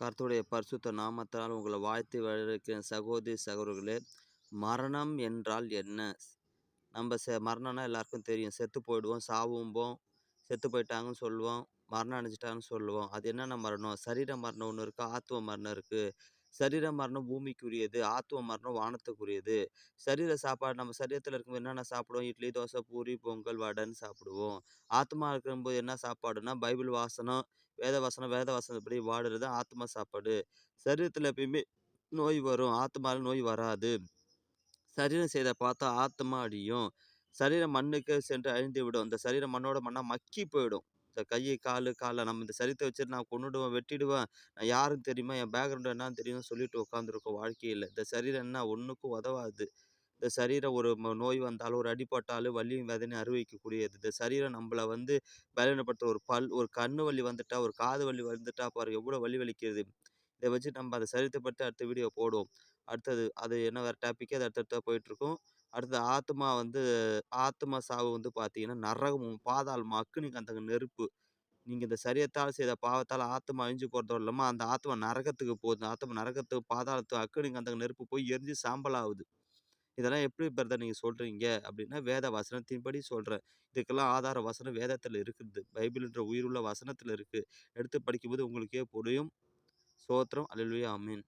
கர்த்தருடைய பரிசுத்த நாமத்தால் உங்களை வாழ்த்து வரவேற்கிறேன். சகோதரி சகோதரர்களே மரணம் என்றால் என்ன? நம்ம செ மரணம்னா எல்லாருக்கும் தெரியும். செத்து போயிடுவோம் சாவும்போம் செத்து போயிட்டாங்கன்னு சொல்லுவோம் மரணம் அடைஞ்சிட்டாங்கன்னு சொல்லுவோம். அது என்னென்ன மரணம்? சரீர மரணம் ஒன்று இருக்குது ஆத்துவ மரணம் இருக்குது சரீர மரணம் பூமிக்குரியது ஆத்துவ மரணம் வானத்துக்குரியது. சரீர சாப்பாடு நம்ம சரீரத்தில் இருக்கும்போது என்னென்ன சாப்பிடுவோம்? இட்லி தோசை பூரி பொங்கல் வடைன்னு சாப்பிடுவோம். ஆத்மா இருக்கும்போது என்ன சாப்பாடுனா பைபிள் வாசனம் வேத வாசனம் வேத வசனப்படி வாடுறது ஆத்மா சாப்பாடு. சரீரத்தில் எப்பயுமே நோய் வரும். ஆத்மாவில் நோய் வராது. சரீரம் செய்த பார்த்தா ஆத்மா அடியும் சரீரம் மண்ணுக்கு சென்று அழிந்து விடும். இந்த சரீரம் மண்ணோட மண்ணாக மக்கி போயிடும். இந்த கையை கால் காலை நம்ம இந்த சரித்தை வச்சுட்டு நான் கொண்டுடுவேன் வெட்டிடுவேன். நான் யாரும் தெரியுமா? என் பேக்ரவுண்ட் என்னன்னு தெரியும் சொல்லிட்டு உட்காந்துருக்கோம் வாழ்க்கையில். இந்த சரீரம் என்ன? ஒன்றுக்கும் உதவாது. இந்த சரீரம் ஒரு நோய் வந்தாலும் ஒரு அடிப்பட்டாலும் வலியும் வேதனையும் அறிவிக்கக்கூடியது இந்த சரீரம் நம்மளை வந்து பலவீனப்படுத்துற ஒரு பல் ஒரு கண்ணு வலி வந்துட்டா ஒரு காது வலி வந்துட்டா பாருங்க எவ்வளோ வலி வலிக்கிறது. இதை வச்சு நம்ம அந்த சரீரத்தை பற்றி அடுத்த வீடியோ போடுவோம். அடுத்தது அது என்ன வேறு டாப்பிக்கே அது அடுத்தடுத்தா போயிட்டுருக்கும். அடுத்து ஆத்மா வந்து ஆத்மா சாவு வந்து பார்த்தீங்கன்னா நரகமும் பாதாளம் மக்குனுக்கு அந்த நெருப்பு. நீங்கள் இந்த சரியத்தால் செய்த பாவத்தால் ஆத்மா அழிஞ்சு போகிறதோ இல்லாமல் அந்த ஆத்மா நரகத்துக்கு போகுது. ஆத்மா நரகத்துக்கு பாதாளத்துக்கு அக்குனுக்கு அந்த நெருப்பு போய் எரிஞ்சு சாம்பல் ஆகுது இதெல்லாம் எப்படி பிரதர் நீங்கள் சொல்கிறீங்க அப்படின்னா வேத வசனத்தின்படி சொல்கிறேன் இதுக்கெல்லாம் ஆதார வசனம் வேதத்தில் இருக்குது. பைபிள்ன்ற உயிருள்ள வசனத்தில் இருக்குது எடுத்து படிக்கும்போது உங்களுக்கே புரியும். சோத்திரம் அலுவலியா அமீன்